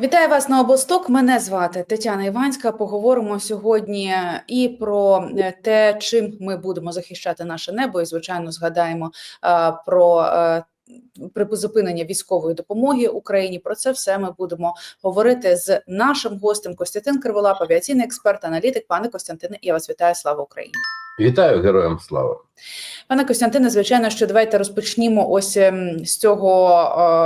Вітаю вас на обосток. Мене звати Тетяна Іванська. Поговоримо сьогодні і про е, те, чим ми будемо захищати наше небо, і звичайно згадаємо е, про. Е, Припозупинення військової допомоги Україні про це все ми будемо говорити з нашим гостем Костянтин Криволап, авіаційний експерт, аналітик. Пане Костянтине, я вас вітаю. Слава Україні! Вітаю героям слава. Пане Костянтине, звичайно, що давайте розпочнімо ось ем, з цього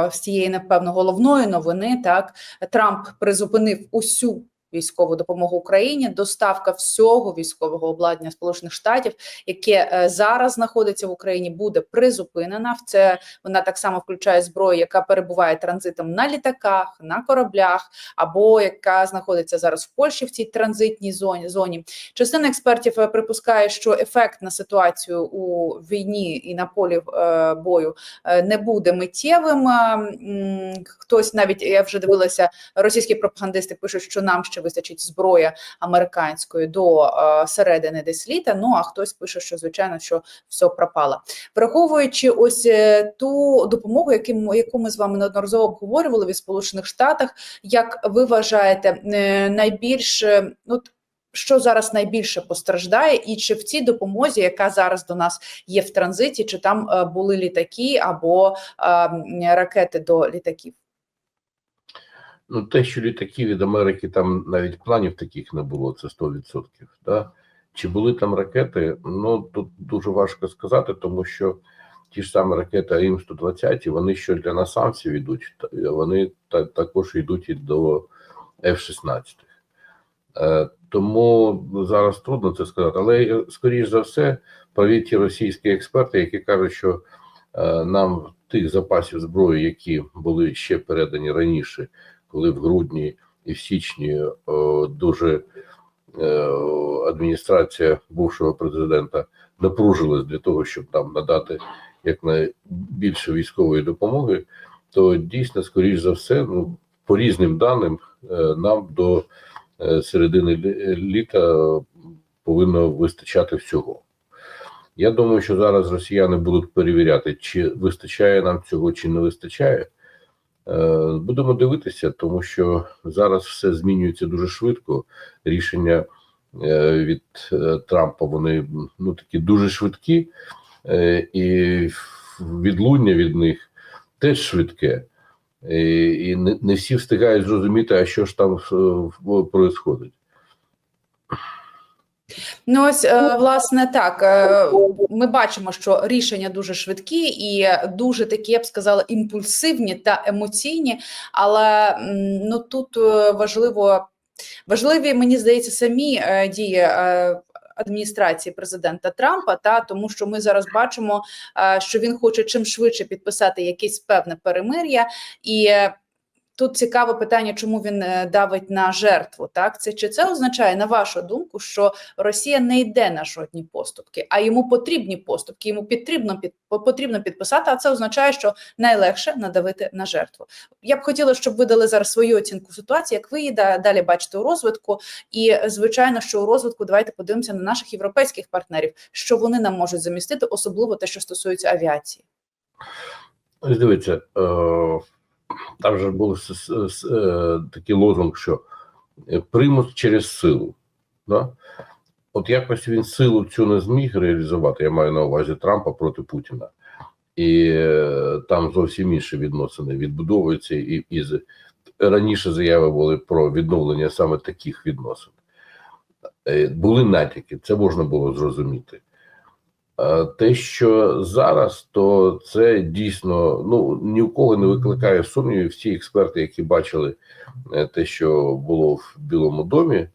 е, з цієї напевно головної новини. Так Трамп призупинив усю військову допомогу Україні, доставка всього військового обладнання Сполучених Штатів, яке е, зараз знаходиться в Україні, буде призупинена. В це вона так само включає зброю, яка перебуває транзитом на літаках, на кораблях, або яка знаходиться зараз в Польщі в цій транзитній зоні зоні. Частина експертів е, припускає, що ефект на ситуацію у війні і на полі е, бою не буде миттєвим. Хтось навіть я вже дивилася, російські пропагандисти пишуть, що нам ще вистачить зброя американської до е, середини десь літа. Ну а хтось пише, що звичайно що все пропало. Враховуючи ось е, ту допомогу, яку, яку ми з вами неодноразово обговорювали від Сполучених Штатах, як ви вважаєте, е, найбільш е, ну, що зараз найбільше постраждає, і чи в цій допомозі, яка зараз до нас є в транзиті, чи там е, були літаки або ракети до літаків? Ну, те, що літаків від Америки там навіть планів таких не було, це 100%. Да? Чи були там ракети? Ну тут дуже важко сказати, тому що ті ж самі ракети АІМ-120, вони що для насамців йдуть, вони та, також йдуть і до F-16. Е, тому зараз трудно це сказати, але е, скоріш за все, праві ті російські експерти, які кажуть, що е, нам тих запасів зброї, які були ще передані раніше, коли в грудні і в січні о, дуже е, адміністрація бувшого президента напружилась для того, щоб нам надати якнайбільше військової допомоги, то дійсно, скоріш за все, ну по різним даним, е, нам до е, середини літа повинно вистачати всього. Я думаю, що зараз росіяни будуть перевіряти, чи вистачає нам цього, чи не вистачає. Е, Будемо дивитися, тому що зараз все змінюється дуже швидко. Рішення е, від е, Трампа вони ну такі дуже швидкі, і відлуння від них теж швидке. І, не всі встигають зрозуміти, а що ж там відбувається. Ну ось е, власне так. е, Ми бачимо, що рішення дуже швидкі і дуже такі, я б сказала, імпульсивні та емоційні. Але ну тут е, важливо важливі, мені здається, самі дії. Адміністрації президента Трампа, та тому, що ми зараз бачимо, що він хоче чим швидше підписати якесь певне перемир'я, і Тут цікаве питання, чому він е, давить на жертву. Так, це чи це означає, на вашу думку, що Росія не йде на жодні поступки, а йому потрібні поступки, йому потрібно під потрібно підписати. А це означає, що найлегше надавити на жертву. Я б хотіла, щоб ви дали зараз свою оцінку ситуації, як ви її далі бачите у розвитку. І звичайно, що у розвитку давайте подивимося на наших європейських партнерів, що вони нам можуть замістити, особливо те, що стосується авіації. Дивіться, е, там же був е, такий лозунг, що е, примус через силу. Да? От якось він силу цю не зміг реалізувати, я маю на увазі Трампа проти Путіна. І е, там зовсім інші відносини відбудовуються, і, і раніше заяви були про відновлення саме таких відносин. Були натяки, це можна було зрозуміти. Е, Те, що зараз, то це дійсно ну ні у кого не викликає сумнівів. Всі експерти, які бачили е, те, що було в Білому домі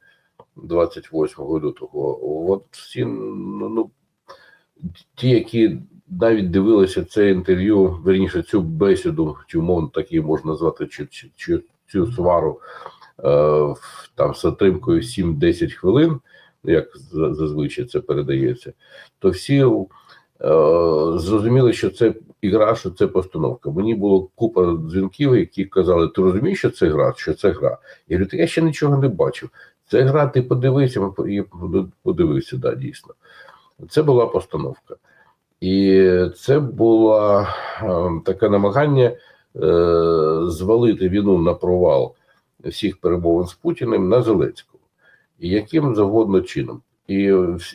28 лютого, от всі ну, ну ті, які навіть дивилися це інтерв'ю, верніше цю бесіду, чи умовно так її можна назвати, чи, чи, чи цю свару е, в- там з затримкою 7-10 хвилин, як зазвичай це передається, то всі е, зрозуміли, що це ігра, що це постановка. Мені було купа дзвінків, які казали: ти розумієш, що це гра, що це гра. Я говорю, я ще нічого не бачив. Це гра, ти подивися, я подивився, да, дійсно. Це була постановка. І це було е, таке намагання е, звалити війну на провал всіх перемовин з Путіним на Зеленського, яким завгодно чином. І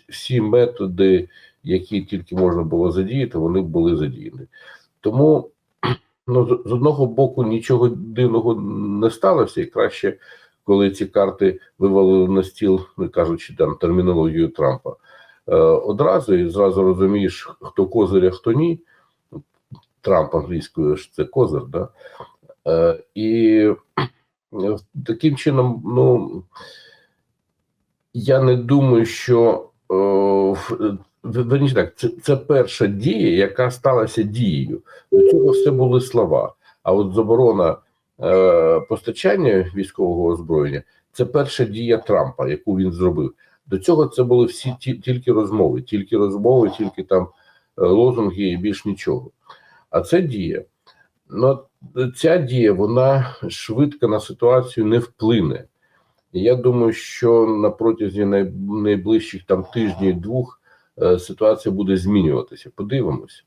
всі методи, які тільки можна було задіяти, вони були задіяні. Тому ну, з- одного боку нічого дивного не сталося, і краще, коли ці карти вивалили на стіл, не кажучи там термінологію Трампа, е, одразу і зразу розумієш, хто козир, а хто ні. Трамп англійською ж це козир, да? Е, і таким чином, ну я не думаю, що е, в- верніше так, це, це перша дія, яка сталася дією. До цього все були слова. А от заборона е, постачання військового озброєння це перша дія Трампа, яку він зробив. До цього це були всі ті, тільки розмови, тільки розмови, тільки там е, лозунги і більш нічого. А це дія. Ну, ця дія вона швидко на ситуацію не вплине. І я думаю, що на протязі найближчих там тижнів двох е, ситуація буде змінюватися. Подивимося.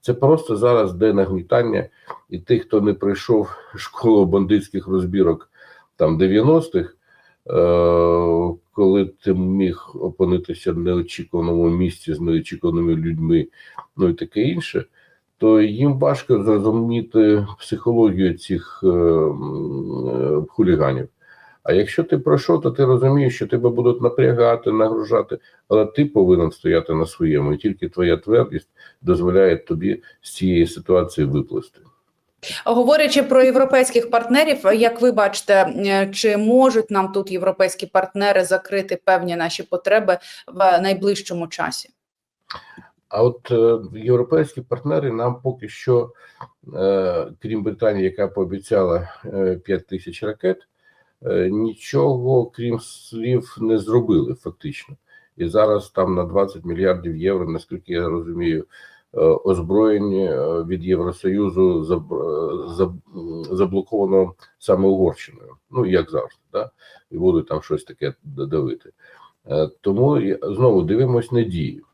Це просто зараз де нагнітання, і тих, хто не пройшов школу бандитських розбірок там 90-х, е, коли ти міг опинитися в неочікуваному місці з неочікуваними людьми, ну і таке інше, то їм важко зрозуміти психологію цих е, хуліганів. А якщо ти пройшов, то ти розумієш, що тебе будуть напрягати, нагружати, але ти повинен стояти на своєму, і тільки твоя твердість дозволяє тобі з цієї ситуації виплисти. Говорячи про європейських партнерів, як ви бачите, е, чи можуть нам тут європейські партнери закрити певні наші потреби в найближчому часі? А от е, європейські партнери нам поки що, е, крім Британії, яка пообіцяла е, 5 тисяч ракет, е, нічого крім слів не зробили фактично. І зараз там на 20 мільярдів євро, наскільки я розумію, е, озброєння е, від Євросоюзу е, заблоковано саме Угорщиною. Ну як завжди, да? і будуть там щось таке давити. Е, Тому знову дивимось на дію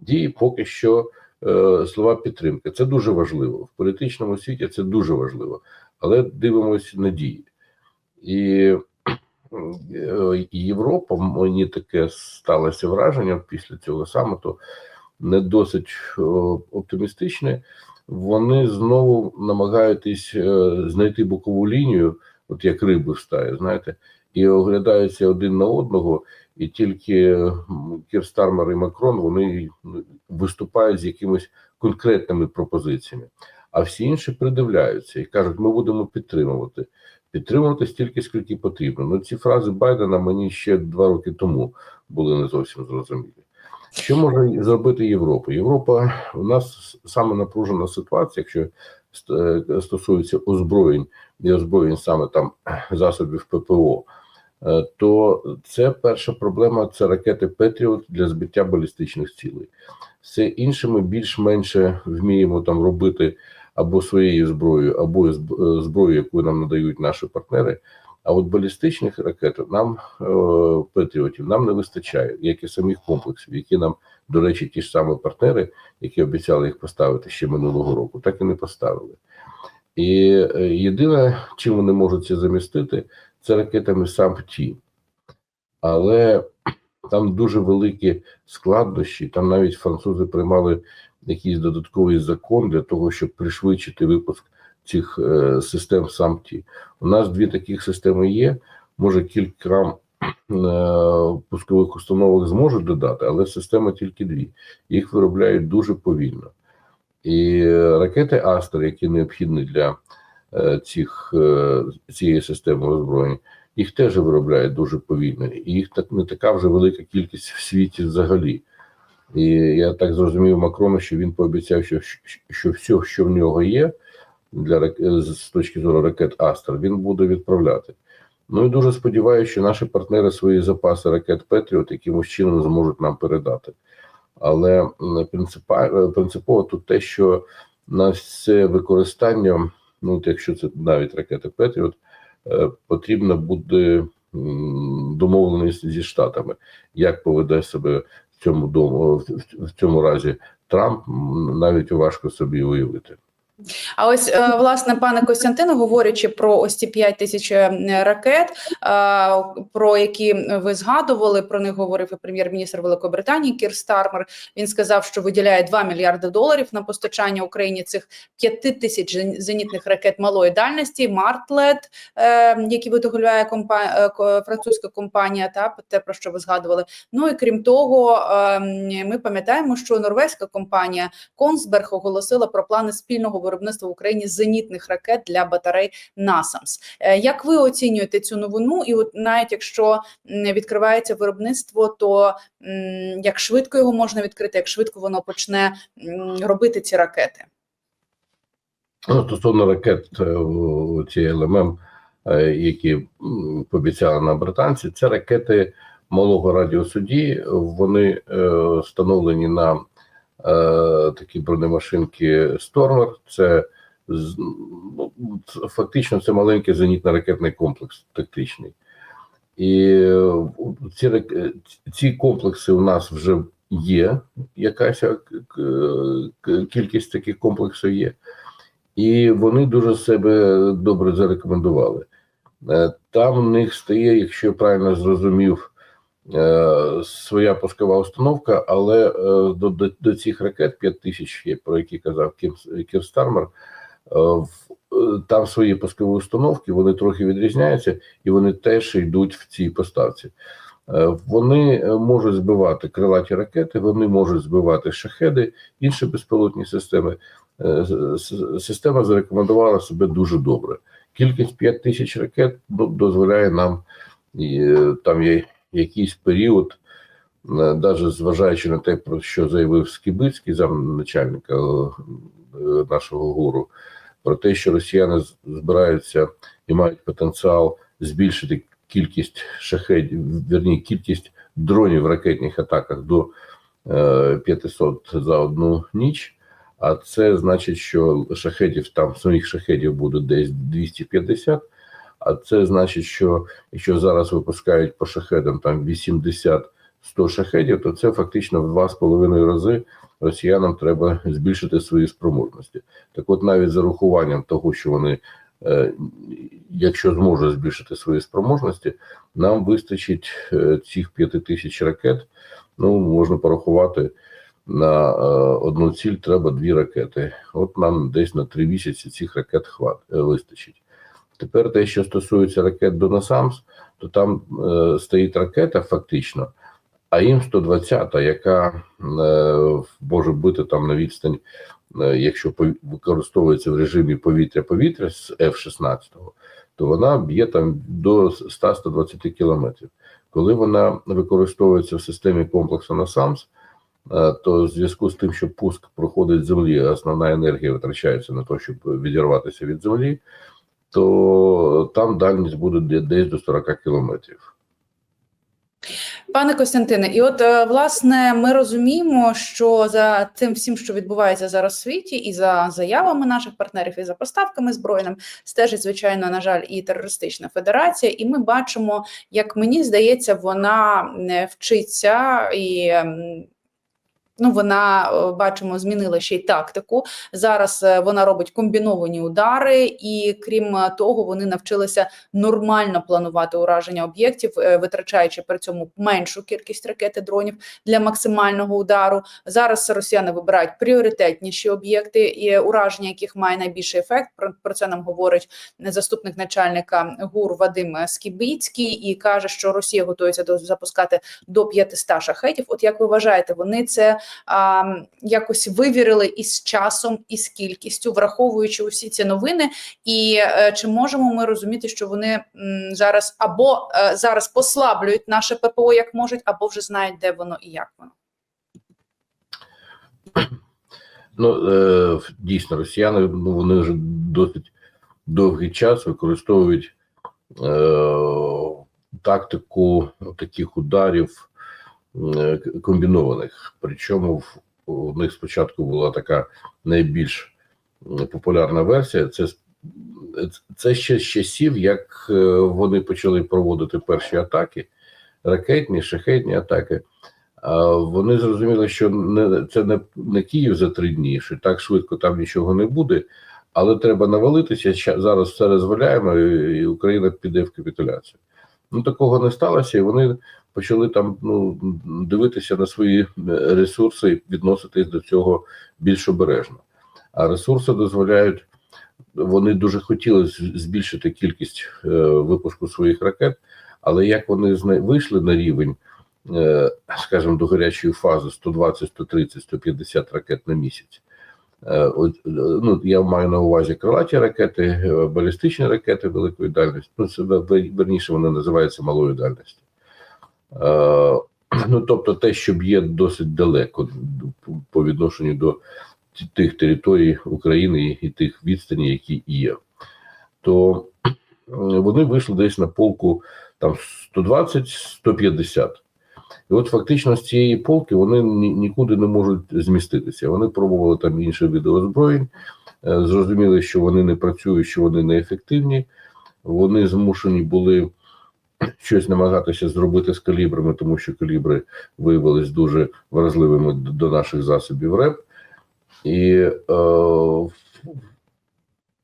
дії поки що е, слова підтримки. Це дуже важливо. В політичному світі це дуже важливо. Але дивимося на дії. І е, Європа, мені таке сталося враження після цього саміту, не досить е, оптимістичне. Вони знову намагаються е, знайти бокову лінію, от як риби в стаї, знаєте, і оглядаються один на одного, і тільки м, Кір Стармер і Макрон вони ну, виступають з якимись конкретними пропозиціями. А всі інші придивляються і кажуть, ми будемо підтримувати. Підтримувати стільки, скільки потрібно. Ну, ці фрази Байдена мені ще два роки тому були не зовсім зрозумілі. Що може зробити Європа? Європа у нас саме напружена ситуація, якщо е, стосується озброєнь і озброєнь саме там засобів ППО. Е, то це перша проблема це ракети Петріот для збиття балістичних цілей. Все інше ми більш-менше вміємо там робити або своєю зброєю, або е, зброєю, яку нам надають наші партнери. А от балістичних ракет нам е, Петріотів нам не вистачає, як і самих комплексів, які нам, до речі, ті ж самі партнери, які обіцяли їх поставити ще минулого року, так і не поставили. І е, єдине, чим вони можуть це замістити, це ракетами САМП-Ті. Але там дуже великі складнощі. Там навіть французи приймали якийсь додатковий закон для того, щоб пришвидшити випуск цих е, систем САМ-Ті. У нас дві таких системи є. Може, кілька е, пускових установок зможуть додати, але система тільки дві. Їх виробляють дуже повільно. І ракети Астер, які необхідні для е, цих, цієї системи озброєння, їх теж виробляють дуже повільно. І їх так не така вже велика кількість в світі взагалі. І я так зрозумів Макрона, що він пообіцяв, що, що все, що в нього є для з точки зору ракет Астер, він буде відправляти. Ну і дуже сподіваюся, що наші партнери свої запаси ракет Петріот якимось чином зможуть нам передати. Але принципово тут те, що на це використання, ну якщо це навіть ракети Петріот, е, потрібно буде домовленість зі Штатами, як поведе себе цьому дому в цьому разі Трамп, навіть важко собі уявити. А ось е, власне, пане Костянтине, говорячи про ось ці 5 тисяч е, ракет, е, про які ви згадували, про них говорив і прем'єр-міністр Великобританії Кір Стармер. Він сказав, що виділяє 2 мільярди доларів на постачання Україні цих 5 тисяч зенітних ракет малої дальності. Мартлет, які виготовляє компа- е, французька компанія, та те про що ви згадували. Ну і крім того, е, ми пам'ятаємо, що норвезька компанія Консберг оголосила про плани спільного виробництва в Україні зенітних ракет для батарей НАСАМС. Е, Як ви оцінюєте цю новину? І от навіть якщо відкривається виробництво, то як швидко його можна відкрити, як швидко воно почне робити ці ракети? Ну, стосовно ракет е, ці ЛММ, е, які пообіцяли нам британці, це ракети малого радіусу дії. Вони встановлені на такі бронемашинки Stormer. Це ну, фактично це маленький зенітно-ракетний комплекс тактичний. І е, ці, е, ці комплекси у нас вже є. Якась е, кількість таких комплексів є і вони дуже себе добре зарекомендували. Е, Там в них стає, якщо я правильно зрозумів, е, своя пускова установка, але е, до, до, до цих ракет 5 тисяч, про які казав Кім- Кір Стармер, е, е, там свої пускові установки, вони трохи відрізняються, і вони теж йдуть в цій поставці. Е, Вони е, можуть збивати крилаті ракети, вони можуть збивати шахеди, інші безпілотні системи. Е, Система зарекомендувала себе дуже добре. Кількість 5 тисяч ракет ну, дозволяє нам е, там є якийсь період, навіть зважаючи на те, про що заявив Скібицький, замначальника е, нашого гуру, про те, що росіяни збираються і мають потенціал збільшити кількість шахедів, вірні, кількість дронів в ракетних атаках до е, 500 за одну ніч. А це значить, що шахедів там своїх шахедів буде десь 250. А це значить, що якщо зараз випускають по шахедам там 80-100 шахедів, то це фактично в два з половиною рази росіянам треба збільшити свої спроможності. Так, от навіть за рахуванням того, що вони, е, якщо зможуть збільшити свої спроможності, нам вистачить е, цих 5 тисяч ракет. Ну можна порахувати на е, одну ціль треба дві ракети. От нам десь на три місяці цих ракет хват вистачить. Тепер те, що стосується ракет до НАСАМС, то там е, стоїть ракета фактично, а їм 120, яка е, може бути там на відстань, е, якщо використовується в режимі повітря-повітря з F-16, то вона б'є там до 100-120 кілометрів. Коли вона використовується в системі комплексу НАСАМС, Е, то в зв'язку з тим, що пуск проходить з землі, основна енергія витрачається на те, щоб відірватися від землі, то там дальність буде десь до 40 кілометрів. Пане Костянтине, і от е, власне ми розуміємо, що за цим всім, що відбувається зараз в світі, і за заявами наших партнерів, і за поставками збройним, стежить звичайно, на жаль, і терористична федерація. І ми бачимо, як мені здається, вона не вчиться і. Ну, вона е, бачимо, змінила ще й тактику. Зараз е, вона робить комбіновані удари, і крім е, того, вони навчилися нормально планувати ураження об'єктів, витрачаючи при цьому меншу кількість ракет і дронів для максимального удару. Зараз росіяни вибирають пріоритетніші об'єкти, і ураження яких має найбільший ефект. Про це нам говорить заступник начальника ГУР Вадим Скібіцький і каже, що Росія готується до запускати до 500 шахетів. От як ви вважаєте, вони це а, якось вивірили із часом і з кількістю, враховуючи усі ці новини, і е, чи можемо ми розуміти, що вони м, зараз або е, зараз послаблюють наше ППО як можуть, або вже знають, де воно і як воно. Ну е, дійсно, росіяни ну вони вже досить довгий час використовують е, тактику таких ударів комбінованих. Причому у них спочатку була така найбільш популярна версія. Це це ще з часів, як е, вони почали проводити перші атаки, ракетні, шахетні атаки. Вони зрозуміли, що не це не, не Київ за три дні, що так швидко там нічого не буде. Але треба навалитися. Зараз все розваляємо, і Україна піде в капітуляцію. Ну такого не сталося, і вони почали там ну дивитися на свої е, ресурси і відноситись до цього більш обережно. А ресурси дозволяють. Вони дуже хотіли збільшити кількість е, випуску своїх ракет, але як вони вийшли на рівень, е, скажімо, до гарячої фази 120, 130, 150 ракет на місяць. Ну, я маю на увазі крилаті ракети, балістичні ракети великої дальності. Ну, це верніше вони називаються малої дальності. Е, ну, тобто те, що б'є досить далеко по відношенню до тих територій України і тих відстаней, які є, то е, вони вийшли десь на полку там 120-150. І от фактично з цієї полки вони нікуди не можуть зміститися. Вони пробували там інші види озброєнь, е, зрозуміли, що вони не працюють, що вони неефективні. Вони змушені були щось намагатися зробити з калібрами, тому що калібри виявилися дуже вразливими до наших засобів РЕП. І е,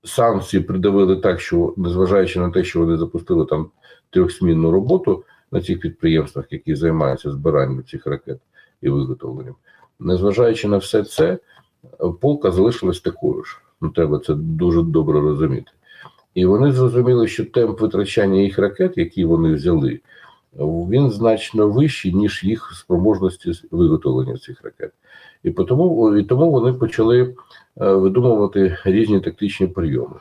санкції придавили так, що незважаючи на те, що вони запустили там трьохсмінну роботу на цих підприємствах, які займаються збиранням цих ракет і виготовленням, незважаючи на все це, е, полка залишилась такою ж. Ну, треба це дуже добре розуміти. І вони зрозуміли, що темп витрачання їх ракет, які вони взяли, він значно вищий, ніж їх спроможності виготовлення цих ракет. І тому, і тому вони почали е, видумувати різні тактичні прийоми.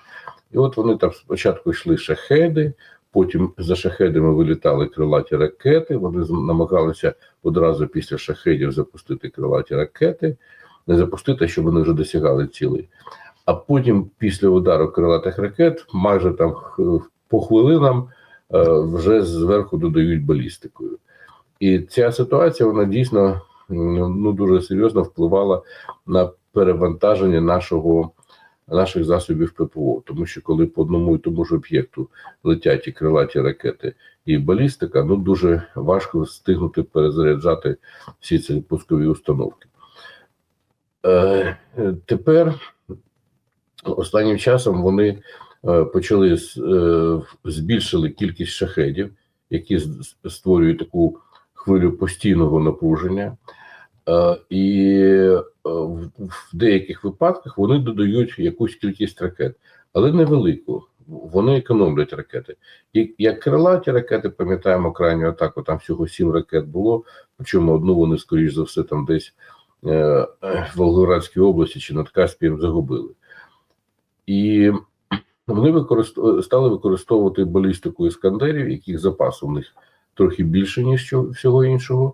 І от вони там спочатку йшли шахеди, потім за шахедами вилітали крилаті ракети. Вони намагалися одразу після шахедів запустити крилаті ракети, не запустити, щоб вони вже досягали цілей. А потім, після удару крилатих ракет, майже там по хвилинам е, вже зверху додають балістикою. І ця ситуація вона дійсно ну дуже серйозно впливала на перевантаження нашого наших засобів ППО, тому що коли по одному і тому ж об'єкту летять і крилаті ракети, і балістика, ну дуже важко встигнути перезаряджати всі ці пускові установки. Е, тепер останнім часом вони е, почали е, збільшили кількість шахедів, які створюють таку хвилю постійного напруження. Е, І в деяких випадках вони додають якусь кількість ракет, але невелику. Вони економлять ракети. І як крилаті ракети, пам'ятаємо крайню атаку, там всього сім ракет було, причому одну вони, скоріш за все, там десь в Волгоградській області чи над Каспієм загубили. І вони використ... стали використовувати балістику іскандерів, яких запас у них трохи більше, ніж всього іншого.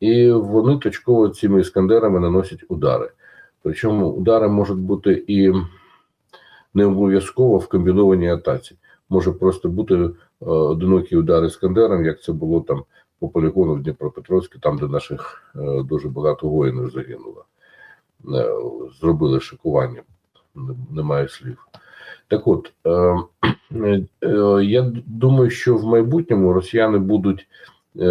І вони точково цими іскандерами наносять удари. Причому удари можуть бути і не обов'язково в комбінованій атаці. Може просто бути е, одинокі удари іскандером, як це було там по полігону в Дніпропетровську, там, де наших е, дуже багато воїнів загинуло. Е, зробили шикування, немає слів. Так от, е, е, я думаю, що в майбутньому росіяни будуть е,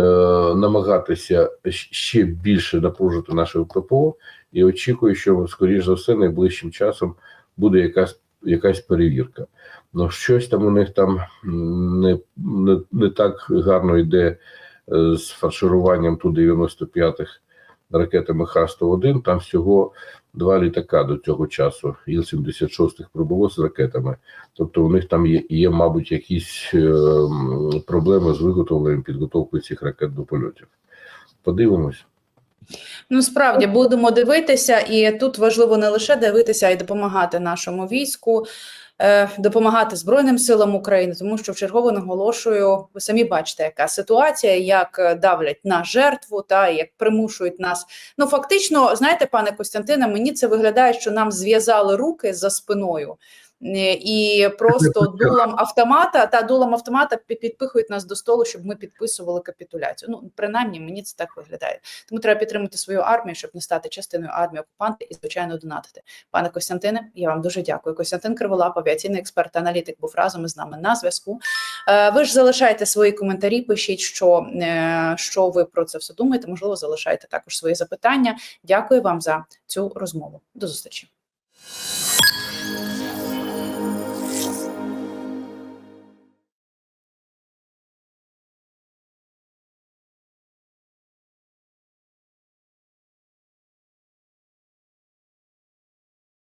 намагатися ще більше напружити наше ППО, і очікую, що скоріш за все найближчим часом буде якась якась перевірка. Ну щось там у них там не, не, не так гарно йде е, з фаршируванням ту 95-х ракетами Х-101. Там всього два літака до цього часу. Іл-76 прибуло з ракетами. Тобто у них там є, є мабуть, якісь е, проблеми з виготовленням підготовкою цих ракет до польотів. Подивимось. Ну, справді будемо дивитися, і тут важливо не лише дивитися, а й допомагати нашому війську, допомагати Збройним силам України, тому що в чергово наголошую, ви самі бачите, яка ситуація, як е, давлять на жертву, та як примушують нас. Ну фактично, знаєте, пане Костянтине, мені це виглядає, що нам зв'язали руки за спиною. Е, І просто дулом автомата та дулом автомата підпихують нас до столу, щоб ми підписували капітуляцію. Ну принаймні мені це так виглядає. Тому треба підтримати свою армію, щоб не стати частиною армії окупанта і звичайно донатити. Пане Костянтине, я вам дуже дякую. Костянтин Криволап, авіаційний експерт, аналітик, був разом із нами на зв'язку. Е, Ви ж залишайте свої коментарі, пишіть, що, е, що ви про це все думаєте. Можливо, залишайте також свої запитання. Дякую вам за цю розмову. До зустрічі.